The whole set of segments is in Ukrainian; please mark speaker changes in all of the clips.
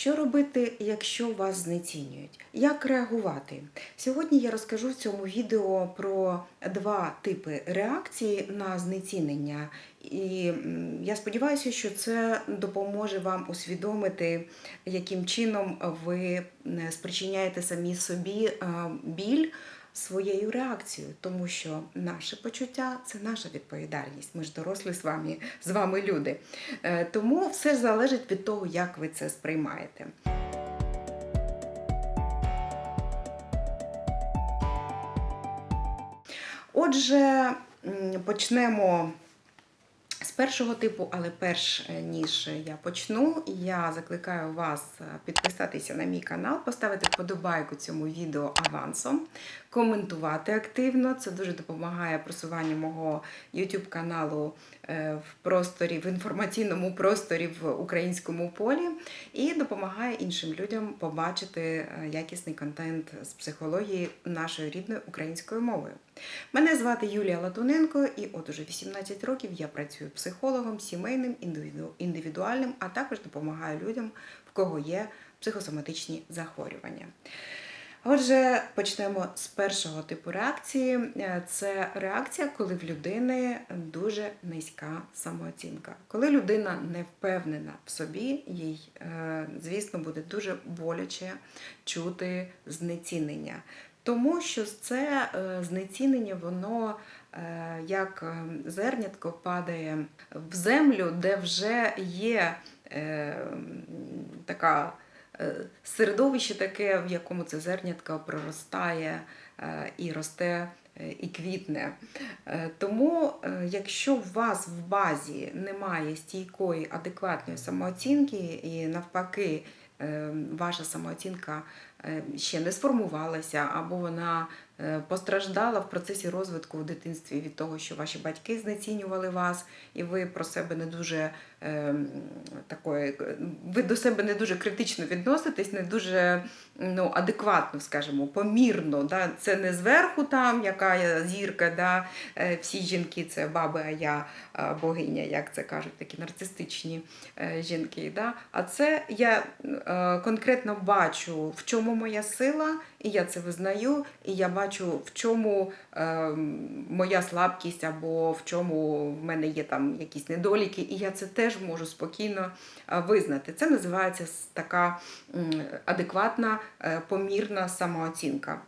Speaker 1: Що робити, якщо вас знецінюють? Як реагувати? Сьогодні я розкажу в цьому відео про два типи реакції на знецінення. І я сподіваюся, що це допоможе вам усвідомити, яким чином ви е, спричиняєте самі собі е, біль своєю реакцією, тому що наше почуття це наша відповідальність. Ми ж дорослі з вами, з вами люди. Е, Тому все залежить від того, як ви це сприймаєте. Отже, почнемо першого типу, але перш е, ніж я почну, я закликаю вас е, підписатися на мій канал, поставити вподобайку цьому відео авансом, коментувати активно. Це дуже допомагає просуванню мого YouTube каналу е, в просторі, в інформаційному просторі в українському полі, і допомагає іншим людям побачити якісний контент з психології нашою рідною українською мовою. Мене звати Юлія Латуненко, і от уже 18 років я працюю психологом, сімейним, індивідуальним, а також допомагаю людям, в кого є психосоматичні захворювання. Отже, почнемо з першого типу реакції. Е, Це реакція, коли в людини дуже низька самооцінка. Коли людина не впевнена в собі, їй, е, звісно, буде дуже боляче чути знецінення. Тому що це е, знецінення, воно е, як е, зернятко падає в землю, де вже є така середовище таке, в якому це зернятко проростає і росте. І квітне. Тому, якщо у вас в базі немає стійкої, адекватної самооцінки, і навпаки, ваша самооцінка е, ще не сформувалася, або вона е, постраждала в процесі розвитку в дитинстві від того, що ваші батьки знецінювали вас, і ви про себе не дуже е, такої, ви до себе не дуже критично відноситесь, не дуже ну, адекватно, скажімо, помірно. Да? Це не зверху там, яка зірка, да? е, всі жінки це баби, а я богиня, як це кажуть, такі нарцистичні е, жінки. Да? А це я е, конкретно бачу, в чому моя сила, і я це визнаю, і я бачу, в чому е, моя слабкість, або в чому в мене є там якісь недоліки, і я це теж можу спокійно е, визнати. Це називається така адекватна, е, помірна самооцінка.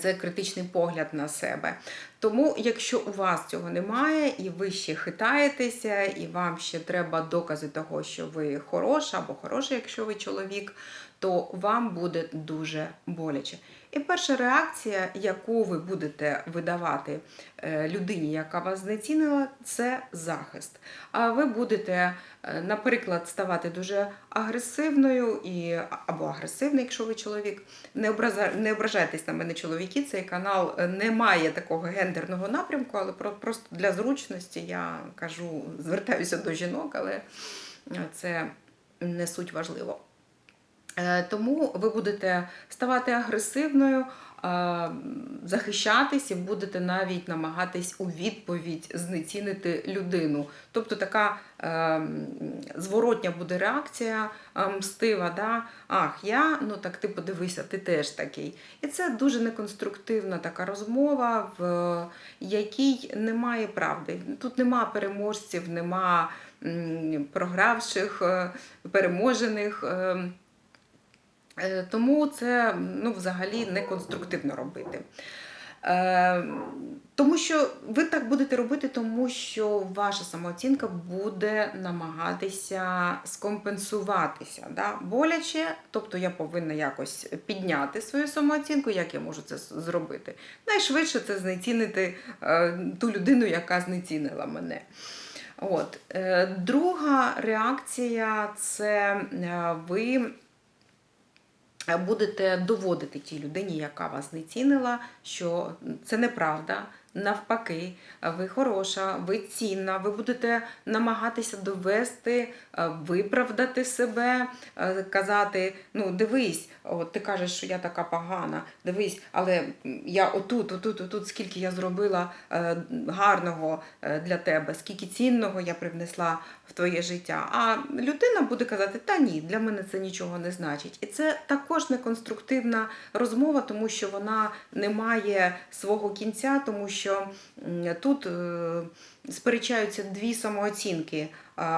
Speaker 1: Це критичний погляд на себе. Тому, якщо у вас цього немає, і ви ще хитаєтеся, і вам ще треба докази того, що ви хороша або хороший, якщо ви чоловік, то вам буде дуже боляче. І перша реакція, яку ви будете видавати е, людині, яка вас знецінила, це захист. А ви будете, е, наприклад, ставати дуже агресивною і або агресивний, якщо ви чоловік. Не ображайтесь на мене, чоловіки. Цей канал е, не має такого гендерного напрямку, але про- просто для зручності я кажу, звертаюся до жінок, але е, це не суть важливо. Е, Тому ви будете ставати агресивною, захищатись і будете навіть намагатись у відповідь знецінити людину. Тобто така е, зворотня буде реакція е, мстива. Да? Ах, я, ну так ти подивися, ти теж такий. І це дуже неконструктивна така розмова, в якій немає правди. Тут нема переможців, нема програвших, е, переможених. е, Е, Тому це ну, взагалі не конструктивно робити. Е, Тому що ви так будете робити, тому що ваша самооцінка буде намагатися скомпенсуватися. Да? Боляче, тобто я повинна якось підняти свою самооцінку, як я можу це зробити. Найшвидше це знецінити е, ту людину, яка знецінила мене. От. Е, Друга реакція це е, ви будете доводити тій людині, яка вас знецінила, що це неправда, Навпаки, ви хороша, ви цінна, ви будете намагатися довести, е, виправдати себе, е, казати: ну дивись, от ти кажеш, що я така погана, дивись, але я отут, отут, отут, скільки я зробила е, гарного для тебе, скільки цінного я привнесла в твоє життя. А людина буде казати, та ні, для мене це нічого не значить. І це також неконструктивна розмова, тому що вона не має свого кінця, тому що м, тут е, сперечаються дві самооцінки.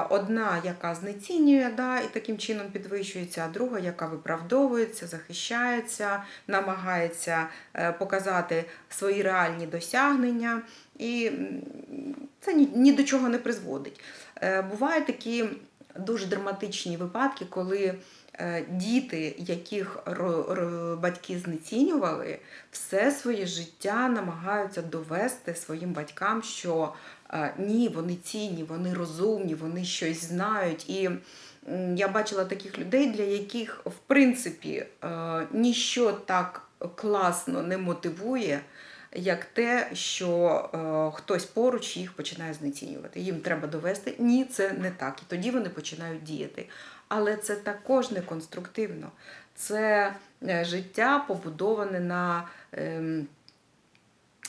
Speaker 1: Одна, яка знецінює, да, і таким чином підвищується, а друга, яка виправдовується, захищається, намагається е, показати свої реальні досягнення. І це ні, до чого не призводить. Е, Бувають такі дуже драматичні випадки, коли діти, яких батьки знецінювали, все своє життя намагаються довести своїм батькам, що е, ні, вони цінні, вони розумні, вони щось знають. І я бачила таких людей, для яких, в принципі, е, ніщо так класно не мотивує, як те, що е, хтось поруч їх починає знецінювати. Їм треба довести, ні, це не так. І тоді вони починають діяти. Але це також не конструктивно. Це е, життя побудоване на ем,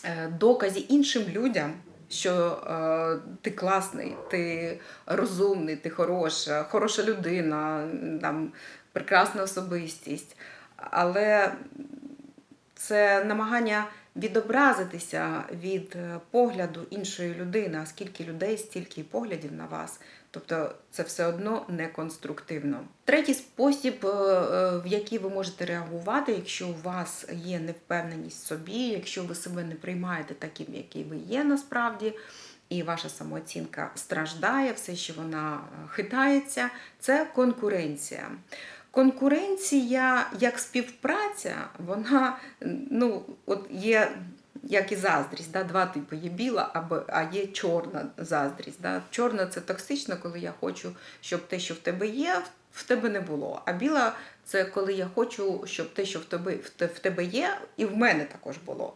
Speaker 1: е, доказі іншим людям. Що е, ти класний, ти розумний, ти хороша, хороша людина, там, прекрасна особистість. Але це намагання відобразитися від погляду іншої людини, а скільки людей, стільки поглядів на вас. Тобто це все одно не конструктивно. Третій спосіб, е, е, в який ви можете реагувати, якщо у вас є невпевненість в собі, якщо ви себе не приймаєте таким, який ви є насправді. І ваша самооцінка страждає, все, що вона е, хитається, це конкуренція. Конкуренція як співпраця, вона ну, от є як і заздрість, да? два типи: є біла, або, а є чорна заздрість. Да? Чорна це токсично, коли я хочу, щоб те, що в тебе є, в тебе не було. А біла це коли я хочу, щоб те, що в тебе, в тебе є, і в мене також було.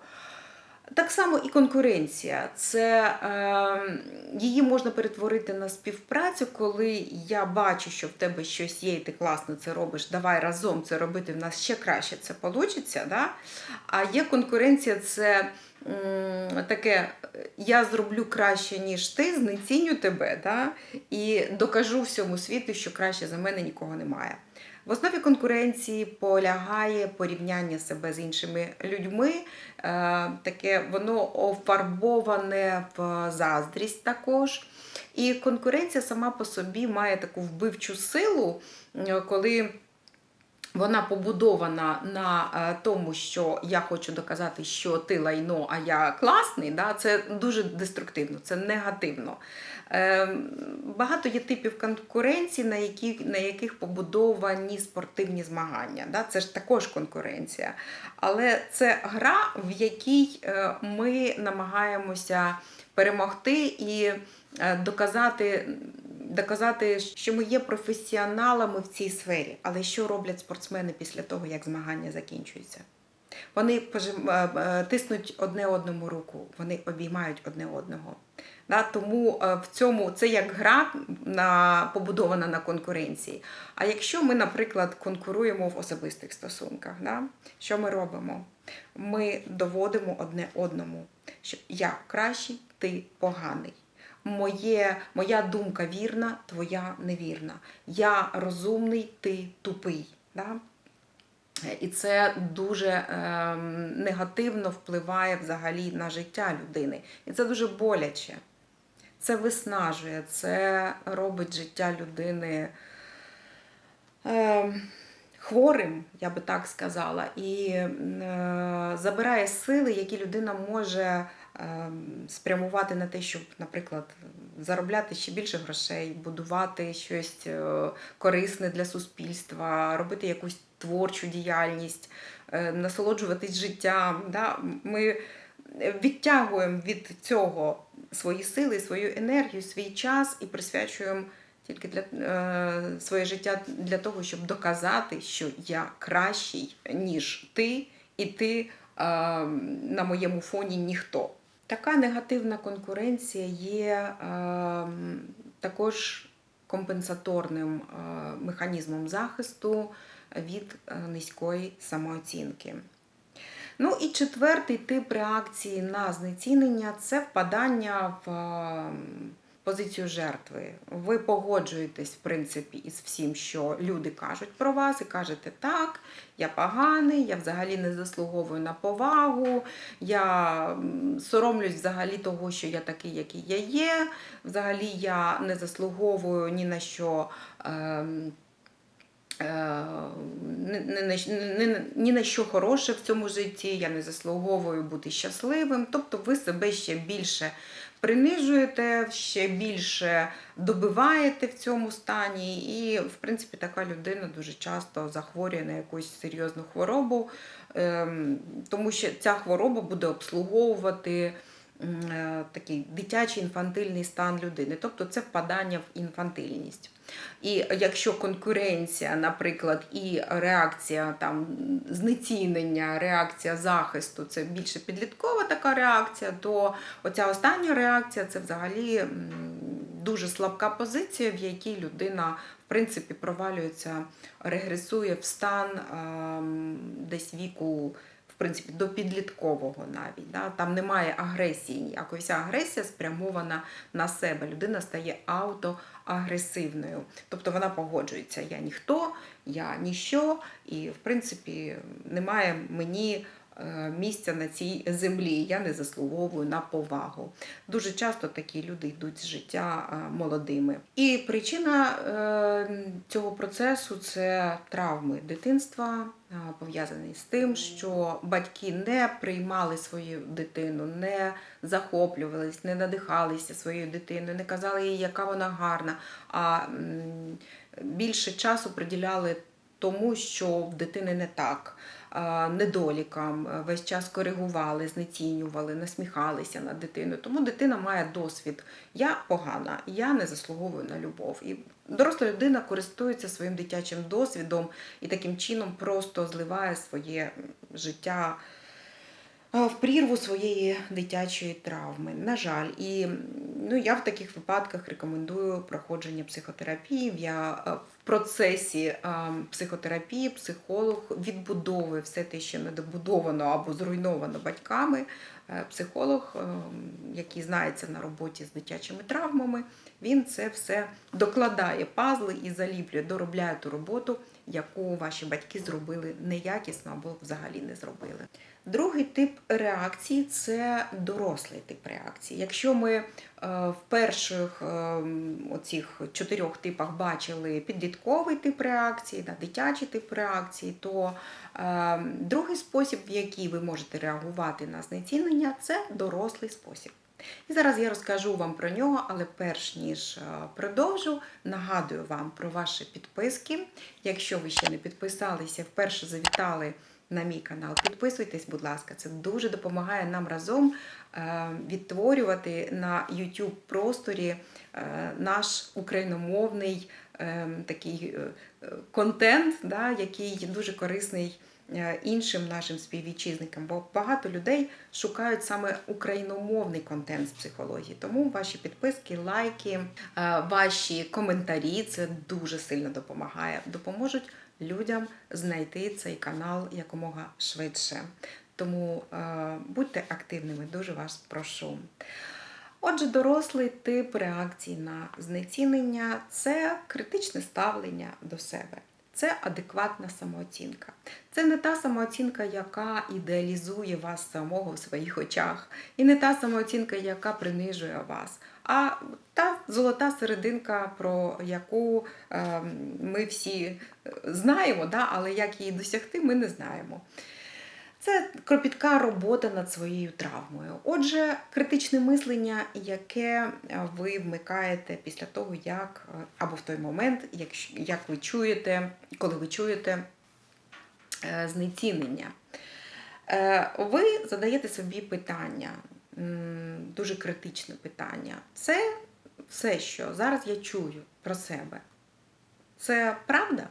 Speaker 1: Так само і конкуренція. Це е, її можна перетворити на співпрацю, коли я бачу, що в тебе щось є, і ти класно це робиш. Давай разом це робити. В нас ще краще це вийде. Да? А є конкуренція, це таке: я зроблю краще, ніж ти, знеціню тебе, да? і докажу всьому світу, що краще за мене нікого немає. В основі конкуренції полягає порівняння себе з іншими людьми. Е, Таке воно офарбоване в заздрість також. І конкуренція сама по собі має таку вбивчу силу, е, коли вона побудована на е, тому, що я хочу доказати, що ти лайно, а я класний. Да? Це дуже деструктивно, це негативно. Е, Багато є типів конкуренції, на, які, на яких побудовані спортивні змагання. Да? Це ж також конкуренція. Але це гра, в якій е, ми намагаємося перемогти і доказати, доказати, що ми є професіоналами в цій сфері. Але що роблять спортсмени після того, як змагання закінчуються? Вони е, е, тиснуть одне одному руку, вони обіймають одне одного. Тому е, в цьому це як гра на, побудована на конкуренції. А якщо ми, наприклад, конкуруємо в особистих стосунках, да, що ми робимо? Ми доводимо одне одному, що я кращий, ти поганий. Моє, моя думка вірна, твоя невірна. Я розумний, ти тупий. Да? І це дуже ем, негативно впливає взагалі на життя людини. І це дуже боляче. Це виснажує, це робить життя людини ем, хворим, я би так сказала, і е, забирає сили, які людина може спрямувати на те, щоб, наприклад, заробляти ще більше грошей, будувати щось е, корисне для суспільства, робити якусь творчу діяльність, е, насолоджуватись життям. Да? Ми відтягуємо від цього свої сили, свою енергію, свій час і присвячуємо тільки для е, своє життя для того, щоб доказати, що я кращий, ніж ти, і ти е, на моєму фоні ніхто. Така негативна конкуренція є е, також компенсаторним е, механізмом захисту від е, низької самооцінки. Ну і четвертий тип реакції на знецінення це впадання в е, позицію жертви. Ви погоджуєтесь, в принципі, із всім, що люди кажуть про вас, і кажете, так, я поганий, я взагалі не заслуговую на повагу, я соромлюсь взагалі того, що я такий, який я є. Взагалі я не заслуговую ні на що. ем, е, ні, на що хороше в цьому житті, я не заслуговую бути щасливим. Тобто ви себе ще більше принижуєте, ще більше добиваєте в цьому стані. І, в принципі, така людина дуже часто захворює на якусь серйозну хворобу, ем, тому що ця хвороба буде обслуговувати такий дитячий інфантильний стан людини, тобто це впадання в інфантильність. І якщо конкуренція, наприклад, і реакція там знецінення, реакція захисту це більше підліткова така реакція, то оця остання реакція це взагалі дуже слабка позиція, в якій людина в принципі провалюється, регресує в стан десь віку. Принципі, до підліткового навіть да? там немає агресії ніякої. Вся агресія спрямована на себе. Людина стає автоагресивною. Тобто вона погоджується: я ніхто, я ніщо, і в принципі немає мені місця на цій землі. Я не заслуговую на повагу. Дуже часто такі люди йдуть з життя е, молодими. І причина е, цього процесу це травми дитинства, е, пов'язані з тим, що батьки не приймали свою дитину, не захоплювались, не надихалися своєю дитиною, не казали їй, яка вона гарна, а більше часу приділяли тому, що в дитини не так, недолікам, е, весь час коригували, знецінювали, насміхалися над дитиною. Тому дитина має досвід. Я погана, я не заслуговую на любов. І доросла людина користується своїм дитячим досвідом і таким чином просто зливає своє життя в прірву своєї дитячої травми. На жаль, і ну, я в таких випадках рекомендую проходження психотерапії. Я е, процесі психотерапії психолог відбудовує все те, що недобудовано або зруйновано батьками. Е, Психолог, е, який знається на роботі з дитячими травмами, він це все докладає пазли і заліплює, доробляє ту роботу, яку ваші батьки зробили неякісно або взагалі не зробили. Другий тип реакції це дорослий тип реакції. Якщо ми е, в перших е, оцих чотирьох типах бачили підлітковий тип реакції, дитячий тип реакції, то е, другий спосіб, в який ви можете реагувати на знецінення, це дорослий спосіб. І зараз я розкажу вам про нього, але перш ніж е, продовжу, нагадую вам про ваші підписки. Якщо ви ще не підписалися, вперше завітали на мій канал, підписуйтесь, будь ласка, це дуже допомагає нам разом е, відтворювати на YouTube просторі е, наш україномовний е, такий контент, який дуже корисний іншим нашим співвітчизникам, бо багато людей шукають саме україномовний контент з психології. Тому ваші підписки, лайки, е, ваші коментарі це дуже сильно допомагає. Допоможуть людям знайти цей канал якомога швидше. Тому е, будьте активними, дуже вас прошу. Отже, дорослий тип реакції на знецінення це критичне ставлення до себе. Це адекватна самооцінка. Це не та самооцінка, яка ідеалізує вас самого в своїх очах, і не та самооцінка, яка принижує вас, а та золота серединка, про яку е, ми всі е, знаємо, але як її досягти, ми не знаємо. Це кропітка робота над своєю травмою. Отже, критичне мислення, яке е, ви вмикаєте після того, як е, або в той момент, як, ви чуєте, коли ви чуєте е, знецінення. Ви задаєте собі питання, дуже критичне питання. Це все, що зараз я чую про себе. Це правда?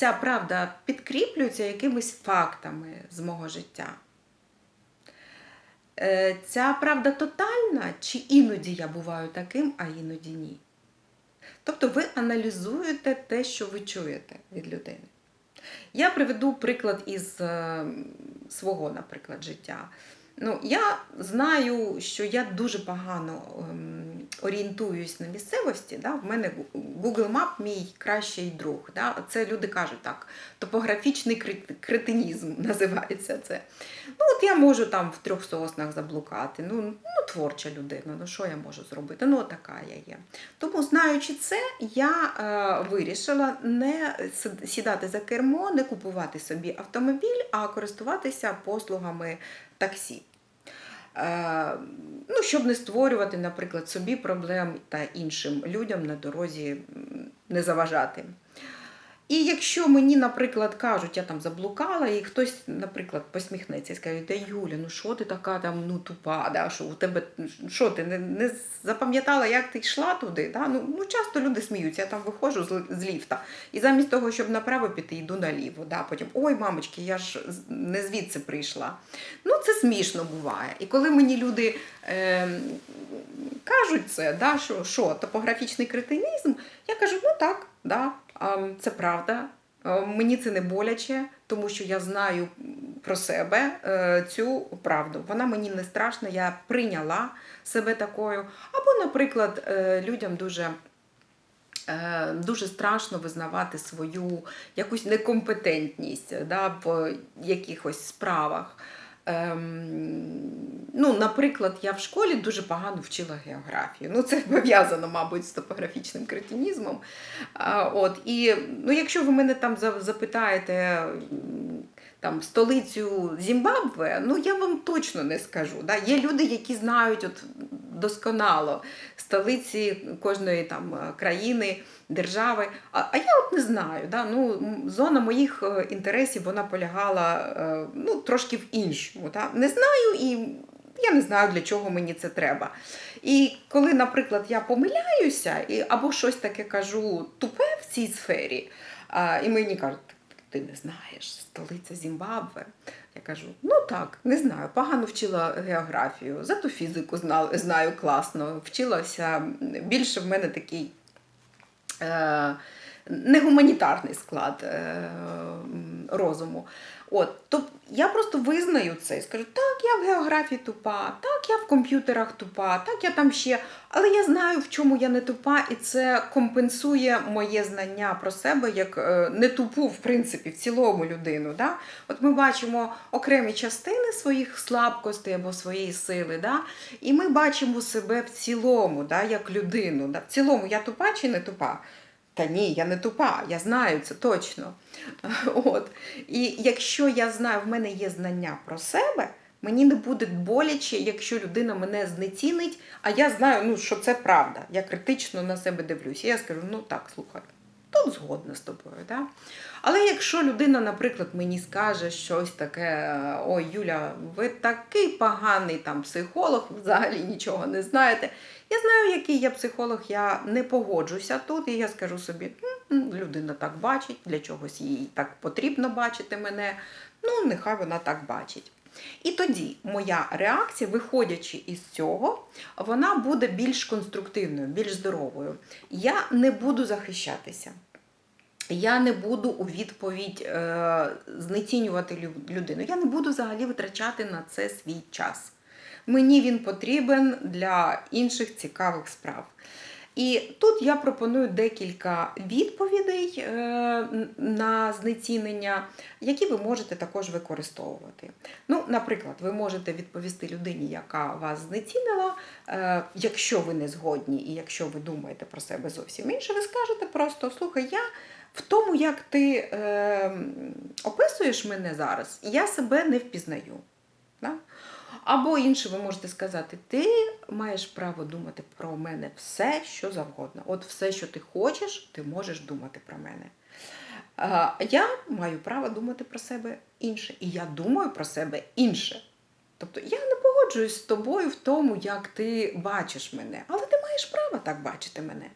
Speaker 1: Ця правда підкріплюється якимись фактами з мого життя. е, ця правда тотальна, чи іноді я буваю таким, а іноді ні? Тобто ви аналізуєте те, що ви чуєте від людини. Я приведу приклад із е, свого, наприклад, життя. Ну, я знаю, що я дуже погано ем, орієнтуюсь на місцевості. Да? В мене Google Map мій кращий друг. Да? Це люди кажуть так, топографічний кретинізм називається це. Ну, от я можу там в трьох соснах заблукати. Ну, ну творча людина, ну що я можу зробити? Ну, така я є. Тому, знаючи це, я е, вирішила не сідати за кермо, не купувати собі автомобіль, а користуватися послугами таксі. Е, ну, щоб не створювати, наприклад, собі проблем та іншим людям на дорозі не заважати. І якщо мені, наприклад, кажуть, я там заблукала, і хтось, наприклад, посміхнеться і скаже, та Юля, ну що ти така там ну тупа, да? що у тебе що ти не, не запам'ятала, як ти йшла туди? Да? Ну, ну часто люди сміються, я там виходжу з, з ліфта, і замість того, щоб направо піти, йду наліво. Да? Потім ой, мамочки, я ж не звідси прийшла. Ну, це смішно буває. І коли мені люди е, кажуть це, да, що, що топографічний кретинізм, я кажу, ну так, да, це правда. Мені це не боляче, тому що я знаю про себе е, цю правду. Вона мені не страшна, я прийняла себе такою. Або, наприклад, е, людям дуже. е, Дуже страшно визнавати свою якусь некомпетентність да, в якихось справах. Ем, ну, наприклад, я в школі дуже погано вчила географію. Ну, це пов'язано, мабуть, з топографічним кретинізмом. От, і ну, якщо ви мене там запитаєте там, столицю Зімбабве, ну я вам точно не скажу. Да? Є люди, які знають от, досконало столиці кожної там, е, країни, держави. А, а я от не знаю. Да? Ну, зона моїх е, інтересів вона полягала е, ну, трошки в іншому. Да? Не знаю і я не знаю, для чого мені це треба. І коли, наприклад, я помиляюся і, або щось таке кажу тупе в цій сфері, а, і мені кажуть, ти не знаєш, столиця Зімбабве. Я кажу, ну так, не знаю, погано вчила географію, зато фізику знаю, класно, вчилася більше в мене такий е, негуманітарний склад е, розуму. От, то я просто визнаю це і скажу, так, я в географії тупа, так, я в комп'ютерах тупа, так, я там ще. Але я знаю, в чому я не тупа, і це компенсує моє знання про себе як е, не тупу, в принципі, в цілому людину. Да? От ми бачимо окремі частини своїх слабкостей або своєї сили, да? і ми бачимо себе в цілому, да? як людину. Да? В цілому я тупа чи не тупа? Та ні, я не тупа, я знаю це точно. От. І якщо я знаю, в мене є знання про себе, мені не буде боляче, якщо людина мене знецінить, а я знаю, ну, що це правда. Я критично на себе дивлюся. Я скажу, ну так, слухай, тут згодна з тобою. Да? Але якщо людина, наприклад, мені скаже щось таке: ой, Юля, ви такий поганий там психолог, взагалі нічого не знаєте. Я знаю, який я психолог, я не погоджуся тут, і я скажу собі, людина так бачить, для чогось їй так потрібно бачити мене. Ну, нехай вона так бачить. І тоді моя реакція, виходячи із цього, вона буде більш конструктивною, більш здоровою. Я не буду захищатися. Я не буду у відповідь е, знецінювати людину. Я не буду взагалі витрачати на це свій час. Мені він потрібен для інших цікавих справ. І тут я пропоную декілька відповідей е, на знецінення, які ви можете також використовувати. Ну, наприклад, ви можете відповісти людині, яка вас знецінила, е, якщо ви не згодні і якщо ви думаєте про себе зовсім інше, ви скажете просто: слухай, я в тому, як ти е, описуєш мене зараз, я себе не впізнаю. Да? Або інше, ви можете сказати, ти маєш право думати про мене все, що завгодно. От все, що ти хочеш, ти можеш думати про мене. А я маю право думати про себе інше. І я думаю про себе інше. Тобто я не погоджуюсь з тобою в тому, як ти бачиш мене, але ти маєш право так бачити мене.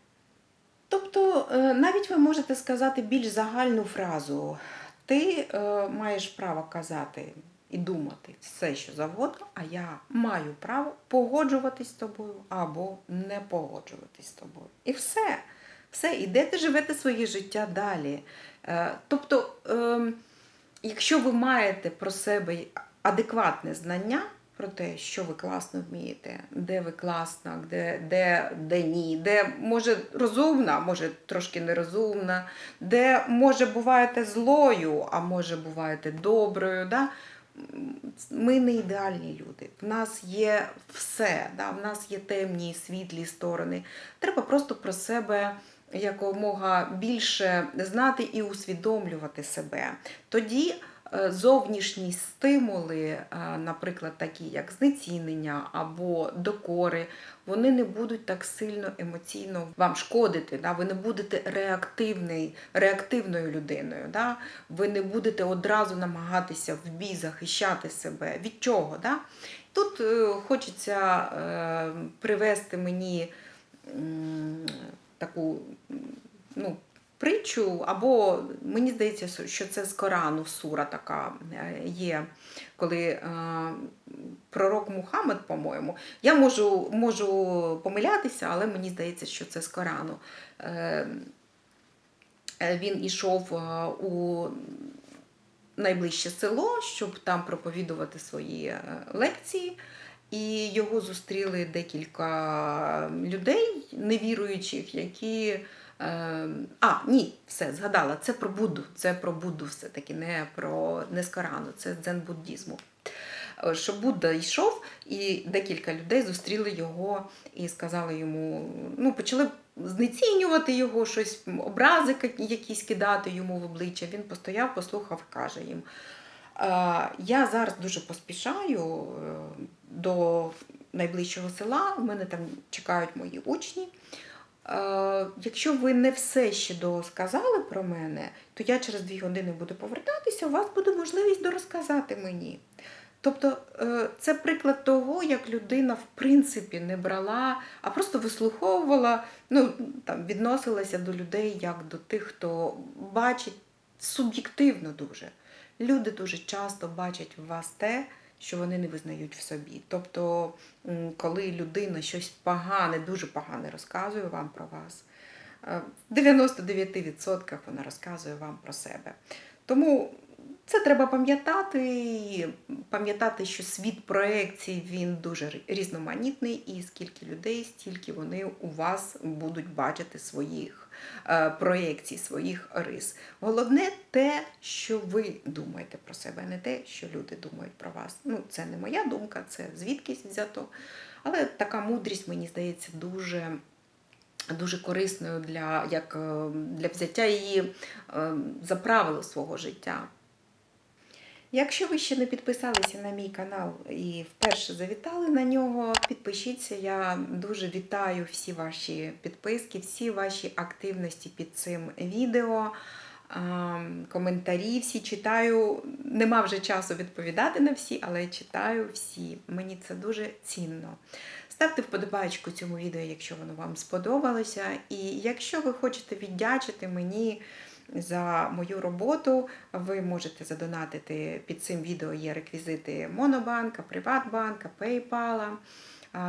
Speaker 1: Тобто, е, навіть ви можете сказати більш загальну фразу. Ти е, маєш право казати і думати все, що завгодно, а я маю право погоджуватись з тобою або не погоджуватись з тобою. І все. Все, ідете, живете своє життя далі. Е, Тобто, ем, якщо ви маєте про себе адекватне знання про те, що ви класно вмієте, де ви класна, де, де, де ні, де може розумна, може трошки нерозумна, де може буваєте злою, а може буваєте доброю. Да? Ми не ідеальні люди. В нас є все, да? в нас є темні світлі сторони. Треба просто про себе якомога більше знати і усвідомлювати себе. Тоді зовнішні стимули, е, наприклад, такі як знецінення або докори, вони не будуть так сильно емоційно вам шкодити. Да? Ви не будете реактивний, реактивною людиною. Да? Ви не будете одразу намагатися в бій захищати себе. Від чого? Да? Тут е, хочеться е, привести мені таку ну, притчу, або мені здається, що це з Корану сура така е, є, коли е, пророк Мухаммед, по-моєму, я можу, можу помилятися, але мені здається, що це з Корану. Е, Він ішов у найближче село, щоб там проповідувати свої лекції. І його зустріли декілька людей невіруючих, які. Е, А, ні, все, згадала, це про Будду. Це про Будду все-таки, не про не це з дзен-буддізму. Е, Що Будда йшов, і декілька людей зустріли його і сказали йому, ну, почали знецінювати його, щось, образи якісь кидати йому в обличчя. Він постояв, послухав, каже їм. Е, Я зараз дуже поспішаю е, до найближчого села. У мене там чекають мої учні. Е, Якщо ви не все ще досказали про мене, то я через дві години буду повертатися, у вас буде можливість дорозказати мені. Тобто е, це приклад того, як людина в принципі не брала, а просто вислуховувала, ну там відносилася до людей як до тих, хто бачить суб'єктивно дуже. Люди дуже часто бачать в вас те, що вони не визнають в собі. Тобто, коли людина щось погане, дуже погане розказує вам про вас, е, в 99% вона розказує вам про себе. Тому це треба пам'ятати, пам'ятати, що світ проекцій він дуже різноманітний, і скільки людей, стільки вони у вас будуть бачити своїх проєкцій, своїх рис. Головне те, що ви думаєте про себе, не те, що люди думають про вас. Ну, це не моя думка, це звідкись взято. Але така мудрість, мені здається, дуже. Дуже корисною для, як, е, для взяття її е, за правило свого життя. Якщо ви ще не підписалися на мій канал і вперше завітали на нього, підпишіться. Я дуже вітаю всі ваші підписки, всі ваші активності під цим відео. Коментарі всі читаю. Нема вже часу відповідати на всі, але читаю всі. Мені це дуже цінно. Ставте вподобайку цьому відео, якщо воно вам сподобалося. І якщо ви хочете віддячити мені за мою роботу, ви можете задонатити під цим відео є реквізити Монобанка, Приватбанка, PayPal.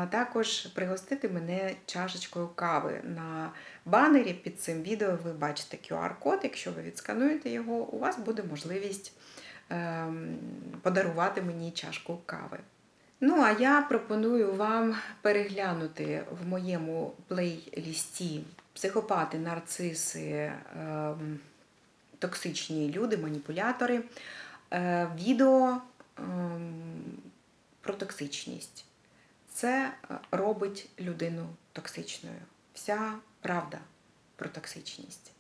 Speaker 1: Також пригостити мене чашечкою кави. На банері під цим відео ви бачите QR-код. Якщо ви відскануєте його, у вас буде можливість ем, подарувати мені чашку кави. Ну, а я пропоную вам переглянути в моєму плейлісті психопати, нарциси, ем, токсичні люди, маніпулятори, е, відео ем, про токсичність. Це е, робить людину токсичною. Вся правда про токсичність.